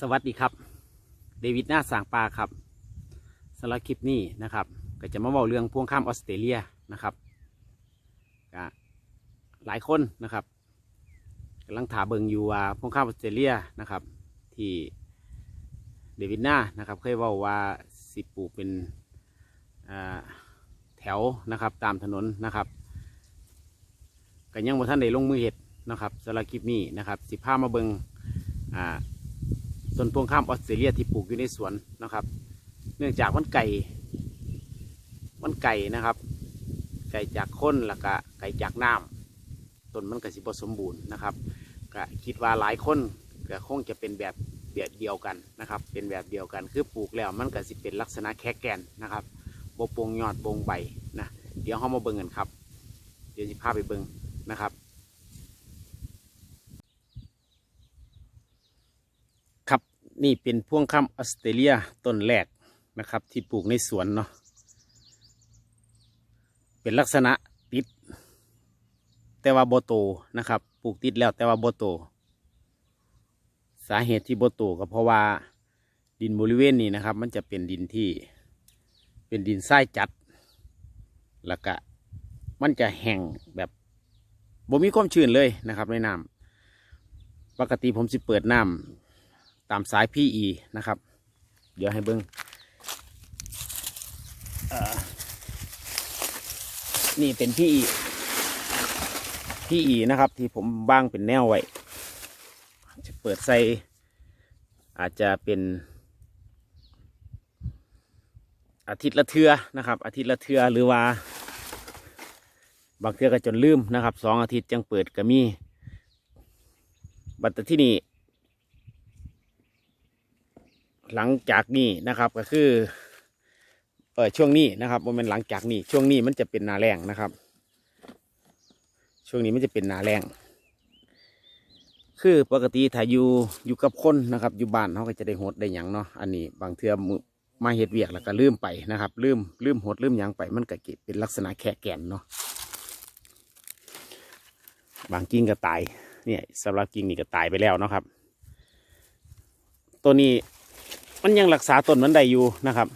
สวัสดีครับ เดวิดหน้าสางปลาครับสำหรับคลิปนี้นะครับ ก็จะมาเล่าเรื่องพ่วงข้ามออสเตรเลียนะครับก็หลายคนนะครับกำลังถาเบิงอยู่ว่าพ่วงข้ามออสเตรเลียนะครับ ที่เดวิดหน้านะครับ เคยว่าว่าสิปลูกเป็นอ่าแถวนะครับตามถนนนะครับก็ยังบ่ท่านได้ลงมือเห็ดนะครับสำหรับคลิปนี้นะครับ สิพามาเบิงอ่า ต้นพวงข้ามออสเตรเลียที่ปลูกอยู่ในสวนนะครับ เนื่องจากมันไก่มันไก่นะครับ ไก่จากคนแล้วก็ไก่จากน้ำต้นมันก็สิบสมบูรณ์นะครับก็คิดว่าหลายคนก็คงจะเป็นแบบแบบเดียวกันนะครับ เป็นแบบเดียวกันคือปลูกแล้วมันก็สิเป็นลักษณะแค่แกนนะครับบปงยอดบงใบนะเดี๋ยวเรามาเบิ่งกันครับ เดี๋ยวจะพาไปเบิ่งนะครับ ครับ นี่เป็นพ่วงข้าออสเตรเลียต้นแรกนะครับ ที่ปลูกในสวนเนาะเป็นลักษณะติด แต่ว่าโบโตนะครับ ปลูกติดแล้วแต่ว่าโบโต สาเหตุที่โบโตก็เพราะว่าดินบริเวณนี้นะครับ มันจะเป็นดินที่เป็นดินทรายจัด แล้วก็มันจะแห้งแบบบ่มีความชื้นเลยนะครับในน้ำปกติผมสิเปิดน้ำ ตามสาย PE นะครับ เดี๋ยวให้เบิ้งเอ่อนี่เป็น PE PE นะครับ ที่ผมบ้างเป็นแนวไว้จะเปิดใส่อาจจะเป็น อาทิตย์ละเทือนะครับ อาทิตย์ละเทือหรือว่า บางเทือก็จนลืมนะครับสองอาทิตย์จังเปิดก็มีบัตรที่นี่ หลังจากนี้นะครับก็คือเออช่วงนี้นะครับโมเมนหลังจากนี้ ช่วงนี้มันจะเป็นนาแรงนะครับ ช่วงนี้มันจะเป็นนาแรงคือปกติถ้าอยู่อยู่กับคนนะครับอยู่บ้านเขาก็จะได้หดได้หยังเนาะอันนี้บางเทือมื้อมาเห็ดเวียกแล้วก็ลืมไปนะครับลืมลืมหดลืมหยังไป มันก็เก็บเป็นลักษณะแค่แกนเนาะบางกิ่งก็ตายเนี่ยสำหรับกิ่งนี่ก็ตายไปแล้วเนาะครับ ตัวนี้ มันยังรักษาต้นมันได้อยู่นะครับ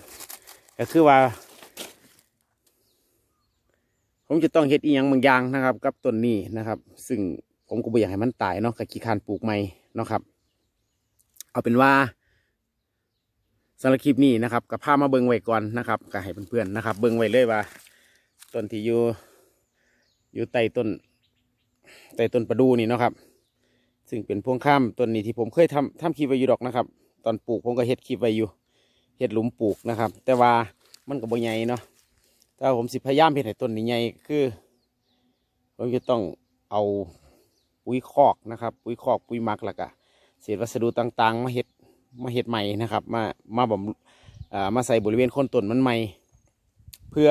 ก็คือว่า ผมจะต้องเฮ็ดอีหยังบางอย่างนะครับ กับต้นนี้นะครับ ซึ่งผมก็บ่อยากให้มันตายเนาะกับขี้คานปลูกใหม่เนาะครับ เอาเป็นว่าสำหรับคลิปนี้นะครับกับพามาเบิ่งไว้ก่อนนะครับก็ให้เพื่อนๆนะครับ เบิ่งไว้เลยว่าต้นที่อยู่อยู่ใต้ต้นใต้ต้นประดูนี่เนาะครับ ซึ่งเป็นพวงข้ามต้นนี้ที่ผมเคยทำทำคลิปไว้อยู่ดอกนะครับ ตอนปลูกผมก็เฮ็ดคลิปไว้อยู่เฮ็ดหลุมปลูกนะครับ แต่ว่ามันก็บ่ใหญ่เนาะแต่ว่าผมสิพยายามเฮ็ดให้ต้นนี้ใหญ่คือผมจะต้องเอาปุ๋ยคอกนะครับ ปุ๋ยคอกปุ๋ยมักแล้วก็เศษวัสดุต่างๆ มาเฮ็ดมาเฮ็ดใหม่นะครับ มามาบ่มอ่ามาใส่บริเวณโคนต้นมันใหม่ เพื่อ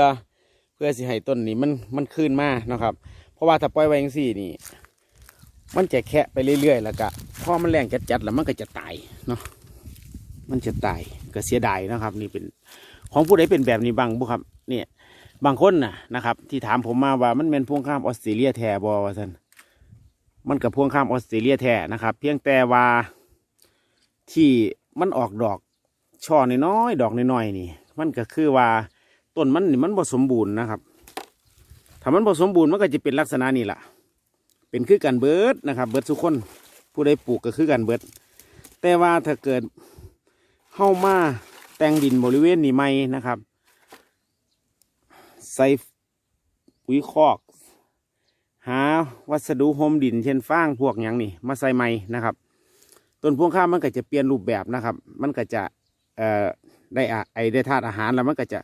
เพื่อสิให้ต้นนี้มันมันขึ้นมานะครับ เพราะว่าถ้าปล่อยไว้อย่างสี่นี่ มันจะแคะไปเรื่อยๆ แล้วก็พอมันแรงจัดๆแล้วมันก็จะตายเนาะ มันจะตายก็เสียดายนะครับ นี่เป็นของผู้ใดเป็นแบบนี้บ้างบุครับ เนี่ยบางคนนะนะครับ ที่ถามผมมาว่ามันเป็นพ่วงข้ามออสเตรเลียแทบอว่าท่นมันกับพ่วงข้ามออสเตรเลียแทนะครับ เพียงแต่ว่าที่มันออกดอกช่อน้อยๆดอกน้อยๆนี่ มันก็คือว่าต้นมันนี่มันผสมบูรณ์นะครับ ถ้ามันผสมบูรณ์มันก็จะเป็นลักษณะนี้แหละเป็นคือกันเบิร์ดนะครับ เบิร์ดทุกคนผู้ใดปลูกก็คือกันเบิร์ดแต่ว่าถ้าเกิด เข้ามาแต่งดินบริเวณนี้ไหมนะครับ ใส่ปุ๋ยคอก หาวัสดุโฮมดินเช่นฟางพวกอย่างนี้มาใส่ไหมนะครับ ต้นพวงข้าวมันก็จะเปลี่ยนรูปแบบนะครับ มันก็จะเอ่อได้อะไอได้ธาตุอาหารแล้วมันก็จะ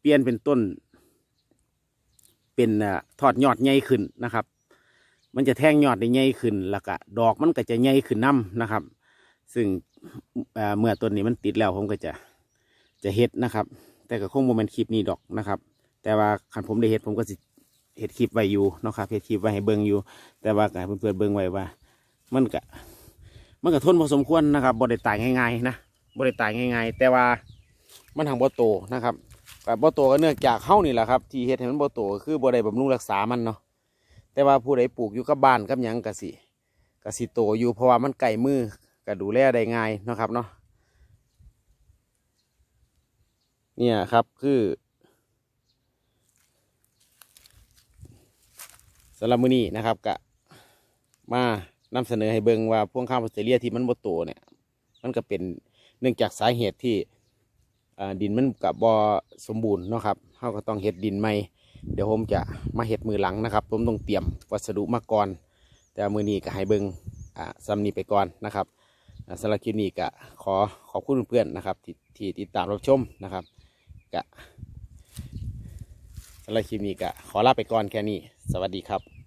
เปลี่ยนเป็นต้น เป็นเอ่อทอดยอดใหญ่ขึ้นนะครับ มันจะแทงยอดได้ใหญ่ขึ้นแล้วก็ดอกมันก็จะใหญ่ขึ้นน้ำนะครับ ซึ่งเมื่อต้นนี้มันติดแล้วผมก็จะจะเฮ็ดนะครับ แต่ก็คงโมเมนต์คลิปนี้ดอกนะครับ แต่ว่าคันผมได้เฮ็ดผมก็สิเฮ็ดคลิปไว้อยู่นะครับเฮ็ดคลิปไว้ให้เบิ่งอยู่ แต่ว่าก็ให้เพื่อนๆเบิ่งไว้ว่า มันก็มันก็ทนพอสมควรนะครับบ่ไตายง่ายๆนะบ่ไตายง่าย ๆ แต่ว่ามันทางบ่โตนะครับบบ่โตก็เนื่องจากเฮานี่แหละครับที่เฮ็ดให้มันบ่โตก็คือบ่ได้บำรุงรักษามันเนาะแต่ว่าผู้ใดปลูกอยู่กับบ้านกับหยังก็สิก็สิโตอยู่เพราะว่ามันไก่มือ ก็ดูแลได้ง่ายนะครับเนาะเนี่ยครับคือสำหรับมือนี้นะครับกะมานำเสนอให้เบิงว่าพวงข้าวออสเตรเลียที่มันบ่โตเนี่ยมันก็เป็นเนื่องจากสาเหตุที่ดินมันกับบอสมบูรณ์เนาะครับเขาก็ต้องเฮ็ดดินใหม่เดี๋ยวผมจะมาเฮ็ดมือหลังนะครับ ผมต้องเตรียมวัสดุมาก่อน แต่มือนี้ก็ให้เบิงอ่าซ้ำนี้ไปก่อนนะครับ สำหรับคลิปนี้ก็ขอขอบคุณเพื่อนๆนะครับที่ที่ติดตามรับชมนะครับก็สำหรับคลิปนี้ก็ขอลาไปก่อนแค่นี้ สวัสดีครับ